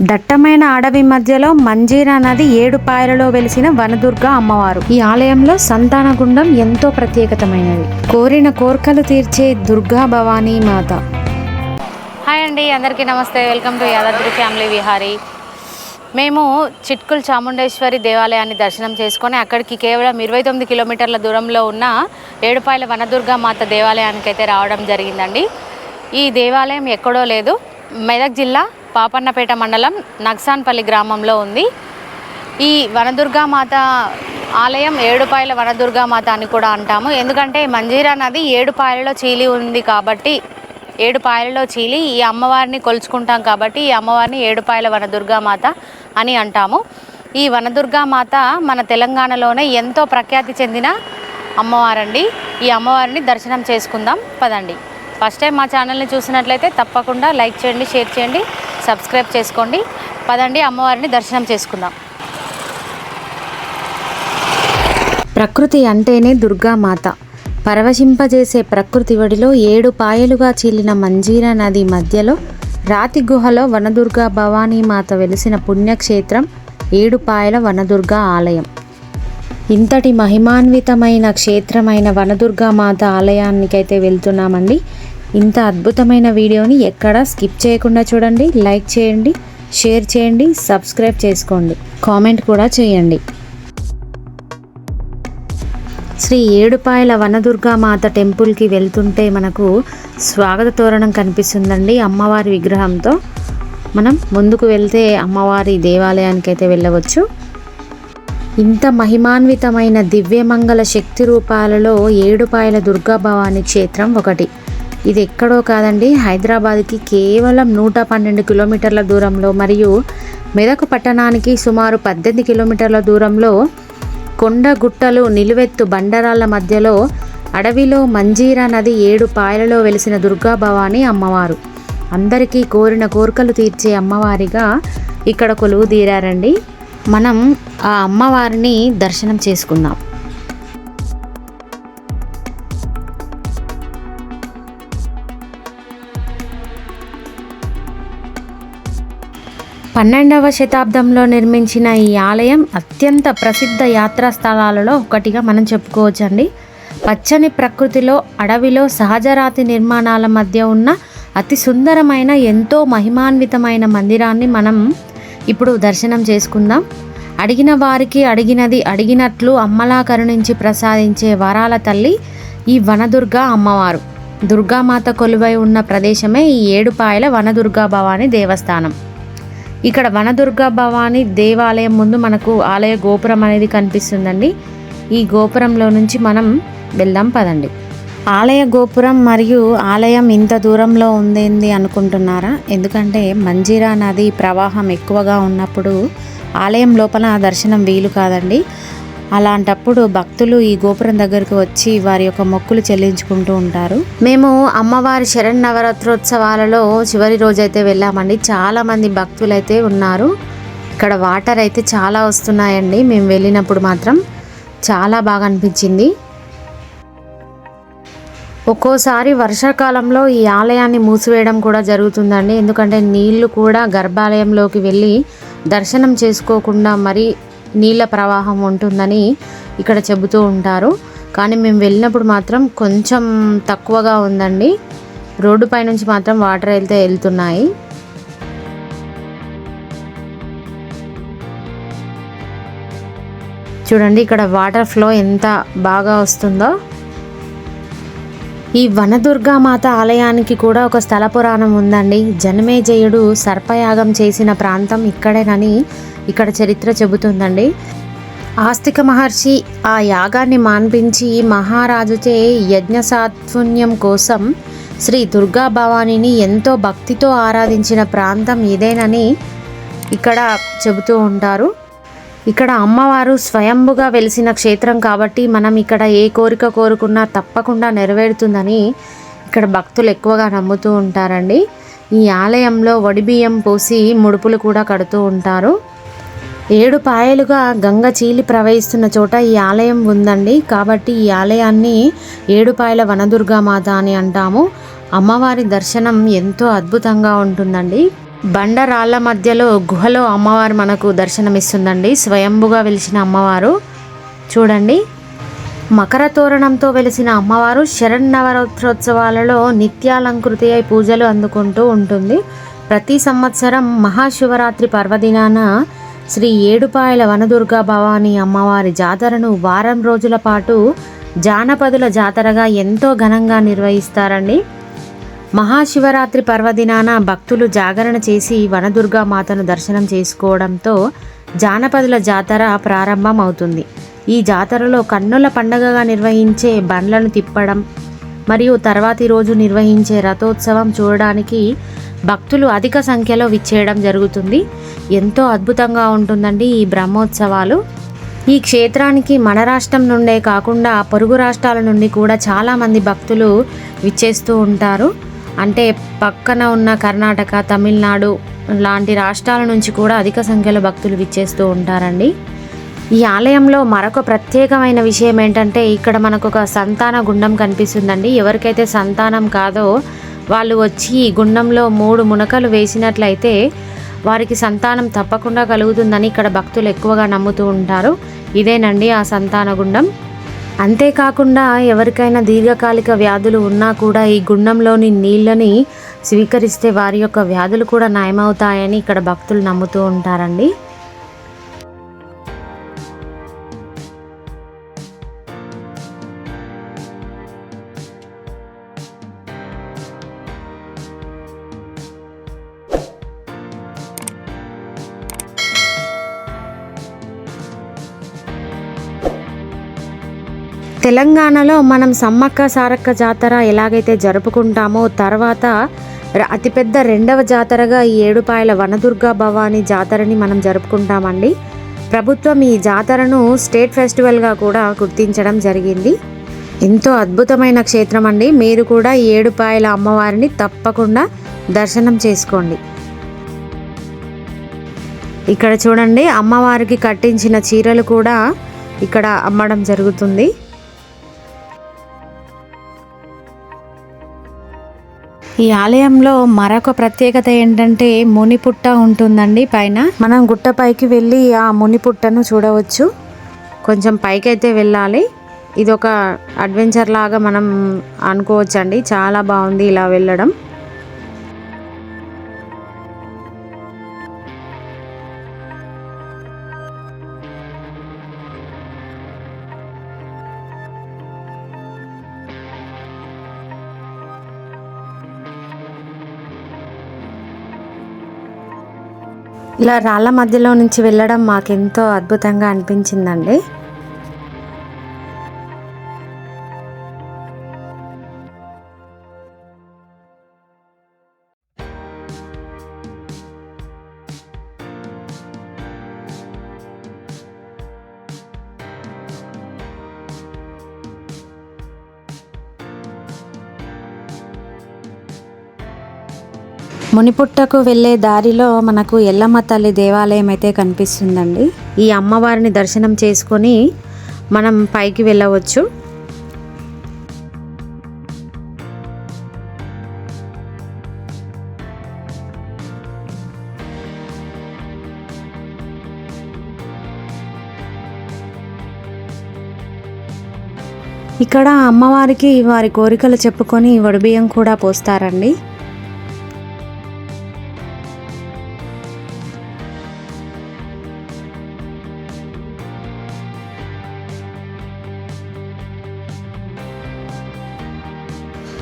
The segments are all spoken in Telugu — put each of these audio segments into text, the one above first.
దట్టమైన అడవి మధ్యలో మంజీరా నది ఏడు పాయలలో వెలిసిన వనదుర్గ అమ్మవారు. ఈ ఆలయంలో సంతాన గుండం ఎంతో ప్రత్యేకతమైనది. కోరిన కోర్కలు తీర్చే దుర్గా భవానీ మాత. హాయ్ అండి అందరికీ నమస్తే. Welcome to Yadadri family Vihari. మేము చిట్కుల్ చాముండేశ్వరి దేవాలయాన్ని దర్శనం చేసుకొని అక్కడికి కేవలం ఇరవై తొమ్మిది కిలోమీటర్ల దూరంలో ఉన్న ఏడుపాయల వనదుర్గా మాత దేవాలయానికి అయితే రావడం జరిగిందండి. ఈ దేవాలయం ఎక్కడో లేదు. మెదక్ జిల్లా పాపన్నపేట మండలం నగ్సాన్పల్లి గ్రామంలో ఉంది. ఈ వనదుర్గా మాత ఆలయం ఏడుపాయల వనదుర్గా మాత అని కూడా అంటాము. ఎందుకంటే మంజీరా నది ఏడుపాయలలో చీలి ఉంది కాబట్టి ఏడుపాయలలో చీలి ఈ అమ్మవారిని కొలుచుకుంటాం కాబట్టి ఈ అమ్మవారిని ఏడుపాయల వనదుర్గామాత అని అంటాము. ఈ వనదుర్గా మాత మన తెలంగాణలోనే ఎంతో ప్రఖ్యాతి చెందిన అమ్మవారండి. ఈ అమ్మవారిని దర్శనం చేసుకుందాం. పదండి. ఫస్ట్ టైం మా ఛానల్ని చూసినట్లయితే తప్పకుండా లైక్ చేయండి షేర్ చేయండి. సబ్స్క్రైబ్ చేసుకోండి. పదండి అమ్మవారిని దర్శనం చేసుకుందాం. ప్రకృతి అంటేనే దుర్గామాత. పరవశింపజేసే ప్రకృతి వడిలో ఏడు పాయలుగా చీలిన మంజీరా నది మధ్యలో రాతి గుహలో వనదుర్గా భవానీ మాత వెలిసిన పుణ్యక్షేత్రం ఏడుపాయల వనదుర్గా ఆలయం. ఇంతటి మహిమాన్వితమైన క్షేత్రమైన వనదుర్గా మాత ఆలయానికైతే వెళ్తున్నామండి. ఇంత అద్భుతమైన వీడియోని ఎక్కడా స్కిప్ చేయకుండా చూడండి లైక్ చేయండి షేర్ చేయండి సబ్స్క్రైబ్ చేసుకోండి కామెంట్ కూడా చేయండి. శ్రీ ఏడుపాయల వనదుర్గా మాత టెంపుల్కి వెళ్తుంటే మనకు స్వాగత తోరణం కనిపిస్తుందండి అమ్మవారి విగ్రహంతో. మనం ముందుకు వెళ్తే అమ్మవారి దేవాలయానికి అయితే వెళ్ళవచ్చు. ఇంత మహిమాన్వితమైన దివ్యమంగళ శక్తి రూపాలలో ఏడుపాయల దుర్గా భవాని క్షేత్రం ఒకటి. ఇది ఎక్కడో కాదండి. హైదరాబాద్కి కేవలం నూట పన్నెండు కిలోమీటర్ల దూరంలో మరియు మెదక్ పట్టణానికి సుమారు పద్దెనిమిది కిలోమీటర్ల దూరంలో కొండ గుట్టలు నిలువెత్తు బండరాళ్ళ మధ్యలో అడవిలో మంజీరా నది ఏడు పాయలలో వెలిసిన దుర్గా భవానీ అమ్మవారు. అందరికీ కోరిన కోరికలు తీర్చే అమ్మవారిగా ఇక్కడ కొలువు తీరారండి. మనం ఆ అమ్మవారిని దర్శనం చేసుకుందాం. పన్నెండవ శతాబ్దంలో నిర్మించిన ఈ ఆలయం అత్యంత ప్రసిద్ధ యాత్రా స్థలాలలో ఒకటిగా మనం చెప్పుకోవచ్చండి. పచ్చని ప్రకృతిలో అడవిలో సహజరాతి నిర్మాణాల మధ్య ఉన్న అతి సుందరమైన ఎంతో మహిమాన్వితమైన మందిరాన్ని మనం ఇప్పుడు దర్శనం చేసుకుందాం. అడిగిన వారికి అడిగినది అడిగినట్లు అమ్మలా కరుణించి ప్రసాదించే వరాల తల్లి ఈ వనదుర్గా అమ్మవారు. దుర్గామాత కొలువై ఉన్న ప్రదేశమే ఈ ఏడుపాయల వనదుర్గా భవాని దేవస్థానం. ఇక్కడ వనదుర్గా భవాని దేవాలయం ముందు మనకు ఆలయ గోపురం అనేది కనిపిస్తుందండి. ఈ గోపురంలో నుంచి మనం వెళ్దాం పదండి. ఆలయ గోపురం మరియు ఆలయం ఇంత దూరంలో ఉందేంది అనుకుంటున్నారా? ఎందుకంటే మంజీరా నది ప్రవాహం ఎక్కువగా ఉన్నప్పుడు ఆలయం లోపల దర్శనం వీలు కాదండి. అలాంటప్పుడు భక్తులు ఈ గోపురం దగ్గరకు వచ్చి వారి యొక్క మొక్కులు చెల్లించుకుంటూ ఉంటారు. మేము అమ్మవారి శరణ్ నవరాత్రోత్సవాలలో చివరి రోజైతే వెళ్ళామండి. చాలా మంది భక్తులైతే ఉన్నారు. ఇక్కడ వాటర్ అయితే చాలా వస్తున్నాయండి. మేము వెళ్ళినప్పుడు మాత్రం చాలా బాగా అనిపించింది. ఒక్కోసారి వర్షాకాలంలో ఈ ఆలయాన్ని మూసివేయడం కూడా జరుగుతుందండి. ఎందుకంటే నీళ్ళు కూడా గర్భాలయంలోకి వెళ్ళి దర్శనం చేసుకోకుండా మరి నీళ్ళ ప్రవాహం ఉంటుందని ఇక్కడ చెబుతూ ఉంటారు. కానీ మేము వెళ్ళినప్పుడు మాత్రం కొంచెం తక్కువగా ఉందండి. రోడ్డు పై నుంచి మాత్రం వాటర్ వెళ్తే వెళ్తున్నాయి. చూడండి ఇక్కడ వాటర్ ఫ్లో ఎంత బాగా వస్తుందో. ఈ వనదుర్గామాత ఆలయానికి కూడా ఒక స్థల పురాణం ఉందండి. జనమేజయుడు సర్పయాగం చేసిన ప్రాంతం ఇక్కడేనని ఇక్కడ చరిత్ర చెబుతుందండి. ఆస్తిక మహర్షి ఆ యాగాన్ని మాన్పించి మహారాజుచే యజ్ఞసాత్పుణ్యం కోసం శ్రీ దుర్గా భవానీని ఎంతో భక్తితో ఆరాధించిన ప్రాంతం ఇదేనని ఇక్కడ చెబుతూ ఉంటారు. ఇక్కడ అమ్మవారు స్వయంభుగా వెలిసిన క్షేత్రం కాబట్టి మనం ఇక్కడ ఏ కోరిక కోరుకున్నా తప్పకుండా నెరవేరుతుందని ఇక్కడ భక్తులు ఎక్కువగా నమ్ముతూ ఉంటారండి. ఈ ఆలయంలో వడిబియ్యం పోసి ముడుపులు కూడా కడుతూ ఉంటారు. ఏడు పాయలుగా గంగ చీలి ప్రవహిస్తున్న చోట ఈ ఆలయం ఉందండి. కాబట్టి ఈ ఆలయాన్ని ఏడుపాయల వనదుర్గామాత అని అంటాము. అమ్మవారి దర్శనం ఎంతో అద్భుతంగా ఉంటుందండి. బండరాళ్ళ మధ్యలో గుహలో అమ్మవారు మనకు దర్శనమిస్తుందండి. స్వయంభుగా వెలిసిన అమ్మవారు. చూడండి. మకర తోరణంతో వెలిసిన అమ్మవారు శరన్నవరాత్రోత్సవాలలో నిత్యాలంకృతి అయి పూజలు అందుకుంటూ ఉంటుంది. ప్రతి సంవత్సరం మహాశివరాత్రి పర్వదినాన శ్రీ ఏడుపాయల వనదుర్గా భవాని అమ్మవారి జాతరను వారం రోజుల పాటు జానపదుల జాతరగా ఎంతో ఘనంగా నిర్వహిస్తారండి. మహాశివరాత్రి పర్వదినాన భక్తులు జాగరణ చేసి వనదుర్గా మాతను దర్శనం చేసుకోవడంతో జానపదుల జాతర ప్రారంభం అవుతుంది ఈ జాతరలో కన్నుల పండగగా నిర్వహించే బండ్లను తిప్పడం మరియు తర్వాతి రోజు నిర్వహించే రథోత్సవం చూడడానికి భక్తులు అధిక సంఖ్యలో విచ్చేయడం జరుగుతుంది. ఎంతో అద్భుతంగా ఉంటుందండి ఈ బ్రహ్మోత్సవాలు. ఈ క్షేత్రానికి మన రాష్ట్రం నుండే కాకుండా పొరుగు రాష్ట్రాల నుండి కూడా చాలామంది భక్తులు విచ్చేస్తూ ఉంటారు. అంటే పక్కన ఉన్న కర్ణాటక తమిళనాడు లాంటి రాష్ట్రాల నుంచి కూడా అధిక సంఖ్యలో భక్తులు విచ్చేస్తూ ఉంటారండి. ఈ ఆలయంలో మరొక ప్రత్యేకమైన విషయం ఏంటంటే ఇక్కడ మనకు ఒక సంతాన గుండం కనిపిస్తుందండి. ఎవరికైతే సంతానం కాదో వాళ్ళు వచ్చి ఈ గుండంలో మూడు మునకలు వేసినట్లయితే వారికి సంతానం తప్పకుండా కలుగుతుందని ఇక్కడ భక్తులు ఎక్కువగా నమ్ముతూ ఉంటారు. ఇదేనండి ఆ సంతాన గుండం. అంతేకాకుండా ఎవరికైనా దీర్ఘకాలిక వ్యాధులు ఉన్నా కూడా ఈ గుండంలోని నీళ్ళని స్వీకరిస్తే వారి యొక్క వ్యాధులు కూడా నయమవుతాయని ఇక్కడ భక్తులు నమ్ముతూ ఉంటారండి. తెలంగాణలో మనం సమ్మక్క సారక్క జాతర ఎలాగైతే జరుపుకుంటామో తర్వాత అతిపెద్ద రెండవ జాతరగా ఈ ఏడుపాయల వనదుర్గా భవానీ జాతరని మనం జరుపుకుంటామండి. ప్రభుత్వం ఈ జాతరను స్టేట్ ఫెస్టివల్గా కూడా గుర్తించడం జరిగింది. ఎంతో అద్భుతమైన క్షేత్రం అండి మీరు కూడా ఈ ఏడుపాయల అమ్మవారిని తప్పకుండా దర్శనం చేసుకోండి. ఇక్కడ చూడండి అమ్మవారికి కట్టించిన చీరలు కూడా ఇక్కడ అమ్మడం జరుగుతుంది. ఈ ఆలయంలో మరొక ప్రత్యేకత ఏంటంటే మునిపుట్ట ఉంటుందండి పైన. మనం గుట్టపైకి వెళ్ళి ఆ మునిపుట్టను చూడవచ్చు. కొంచెం పైకి అయితే వెళ్ళాలి. ఇది ఒక అడ్వెంచర్ లాగా మనం అనుకోవచ్చండి. చాలా బాగుంది ఇలా వెళ్ళడం. ఇలా రాళ్ళ మధ్యలో నుంచి వెళ్ళడం మాకెంతో అద్భుతంగా అనిపించిందండి. మునిపుట్టకు వెళ్ళే దారిలో మనకు ఎల్లమ్మ తల్లి దేవాలయం అయితే కనిపిస్తుందండి. ఈ అమ్మవారిని దర్శనం చేసుకొని మనం పైకి వెళ్ళవచ్చు. ఇక్కడ అమ్మవారికి వారి కోరికలు చెప్పుకొని వడిబియ్యం కూడా పోస్తారండి.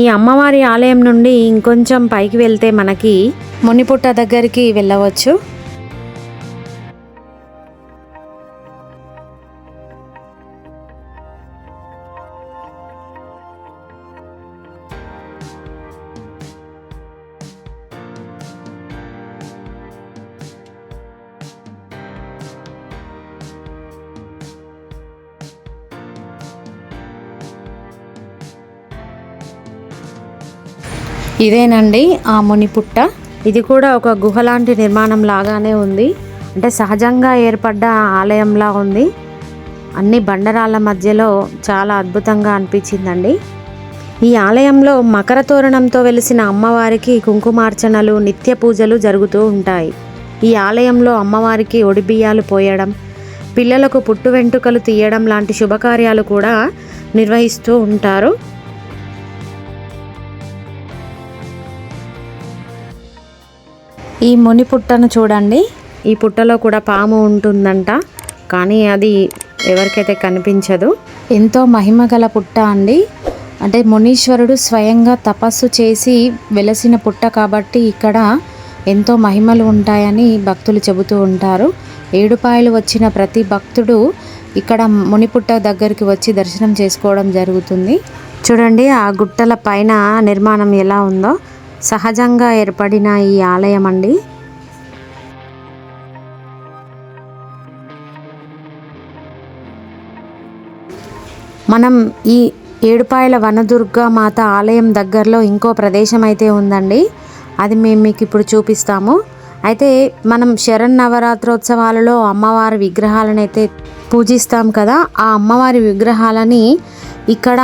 ఈ అమ్మవారి ఆలయం నుండి ఇంకొంచెం పైకి వెళ్తే మనకి మునిపుట్ట దగ్గరికి వెళ్ళవచ్చు. ఇదేనండి ఆ మునిపుట్ట. ఇది కూడా ఒక గుహ లాంటి నిర్మాణం లాగానే ఉంది. అంటే సహజంగా ఏర్పడ్డ ఆలయంలా ఉంది. అన్ని బండరాళ్ళ మధ్యలో చాలా అద్భుతంగా అనిపించిందండి. ఈ ఆలయంలో మకర తోరణంతో వెలిసిన అమ్మవారికి కుంకుమార్చనలు నిత్య పూజలు జరుగుతూ ఉంటాయి. ఈ ఆలయంలో అమ్మవారికి ఒడిబియ్యాలు పోయడం పిల్లలకు పుట్టు వెంట్రుకలు తీయడం లాంటి శుభకార్యాలు కూడా నిర్వహిస్తూ ఉంటారు. ఈ ముని పుట్టను చూడండి. ఈ పుట్టలో కూడా పాము ఉంటుందంట. కానీ అది ఎవరికైతే కనిపించదు. ఎంతో మహిమ గల పుట్ట అండి. అంటే మునీశ్వరుడు స్వయంగా తపస్సు చేసి వెలసిన పుట్ట కాబట్టి ఇక్కడ ఎంతో మహిమలు ఉంటాయని భక్తులు చెబుతూ ఉంటారు. ఏడుపాయలు వచ్చిన ప్రతి భక్తుడు ఇక్కడ మునిపుట్ట దగ్గరికి వచ్చి దర్శనం చేసుకోవడం జరుగుతుంది. చూడండి ఆ గుట్టల పైన నిర్మాణం ఎలా ఉందో. సహజంగా ఏర్పడిన ఈ ఆలయం అండి మనం ఈ ఏడుపాయల వనదుర్గా మాత ఆలయం దగ్గరలో ఇంకో ప్రదేశం అయితే ఉందండి. అది మేము మీకు ఇప్పుడు చూపిస్తాము. అయితే మనం శరణ్ నవరాత్రోత్సవాలలో అమ్మవారి విగ్రహాలను అయితే పూజిస్తాం కదా ఆ అమ్మవారి విగ్రహాలని ఇక్కడ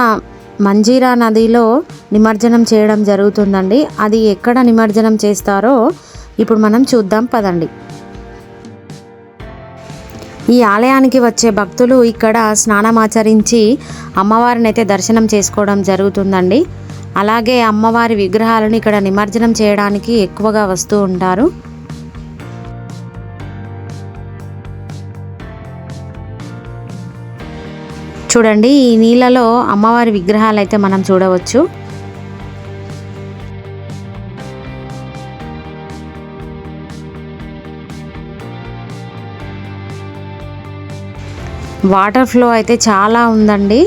మంజీరా నదిలో నిమజ్జనం చేయడం జరుగుతుందండి. అది ఎక్కడ నిమజ్జనం చేస్తారో ఇప్పుడు మనం చూద్దాం పదండి. ఈ ఆలయానికి వచ్చే భక్తులు ఇక్కడ స్నానమాచరించి అమ్మవారిని అయితే దర్శనం చేసుకోవడం జరుగుతుందండి. అలాగే అమ్మవారి విగ్రహాలను ఇక్కడ నిమజ్జనం చేయడానికి ఎక్కువగా వస్తూ ఉంటారు. చూడండి ఈ నీళ్ళలో అమ్మవారి విగ్రహాలు అయితే మనం చూడవచ్చు. వాటర్ ఫ్లో అయితే చాలా ఉందండి.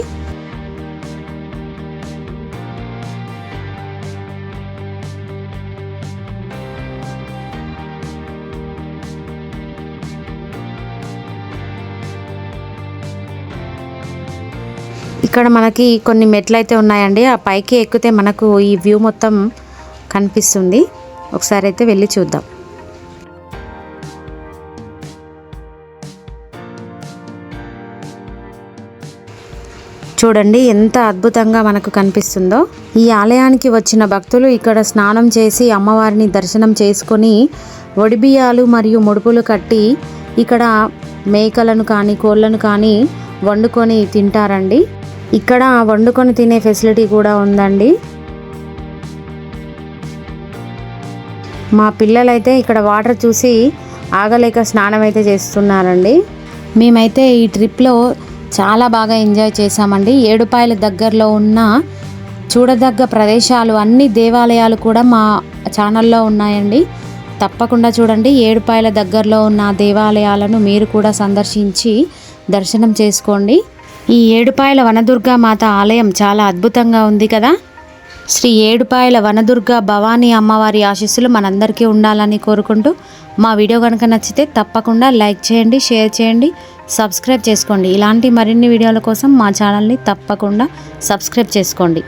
ఇక్కడ మనకి కొన్ని మెట్లు అయితే ఉన్నాయండి. ఆ పైకి ఎక్కితే మనకు ఈ వ్యూ మొత్తం కనిపిస్తుంది. ఒకసారి అయితే వెళ్ళి చూద్దాం. చూడండి ఎంత అద్భుతంగా మనకు కనిపిస్తుందో. ఈ ఆలయానికి వచ్చిన భక్తులు ఇక్కడ స్నానం చేసి అమ్మవారిని దర్శనం చేసుకొని ఒడిబియాలు మరియు ముడుపులు కట్టి ఇక్కడ మేకలను కానీ కోళ్ళను కానీ వండుకొని తింటారండి. ఇక్కడ వండుకొని తినే ఫెసిలిటీ కూడా ఉందండి. మా పిల్లలైతే ఇక్కడ వాటర్ చూసి ఆగలేక స్నానం అయితే చేస్తున్నారండి. మేమైతే ఈ ట్రిప్లో చాలా బాగా ఎంజాయ్ చేశామండి. ఏడుపాయల దగ్గరలో ఉన్న చూడదగ్గ ప్రదేశాలు అన్ని దేవాలయాలు కూడా మా ఛానల్లో ఉన్నాయండి. తప్పకుండా చూడండి ఏడుపాయల దగ్గరలో ఉన్న దేవాలయాలను మీరు కూడా సందర్శించి దర్శనం చేసుకోండి. ఈ ఏడుపాయల వనదుర్గా మాత ఆలయం చాలా అద్భుతంగా ఉంది కదా? శ్రీ ఏడుపాయల వనదుర్గ భవానీ అమ్మవారి ఆశీస్సులు మనందరికీ ఉండాలని కోరుకుంటూ మా వీడియో కనుక నచ్చితే తప్పకుండా లైక్ చేయండి షేర్ చేయండి సబ్స్క్రైబ్ చేసుకోండి. ఇలాంటి మరిన్ని వీడియోల కోసం మా ఛానల్ని తప్పకుండా సబ్స్క్రైబ్ చేసుకోండి.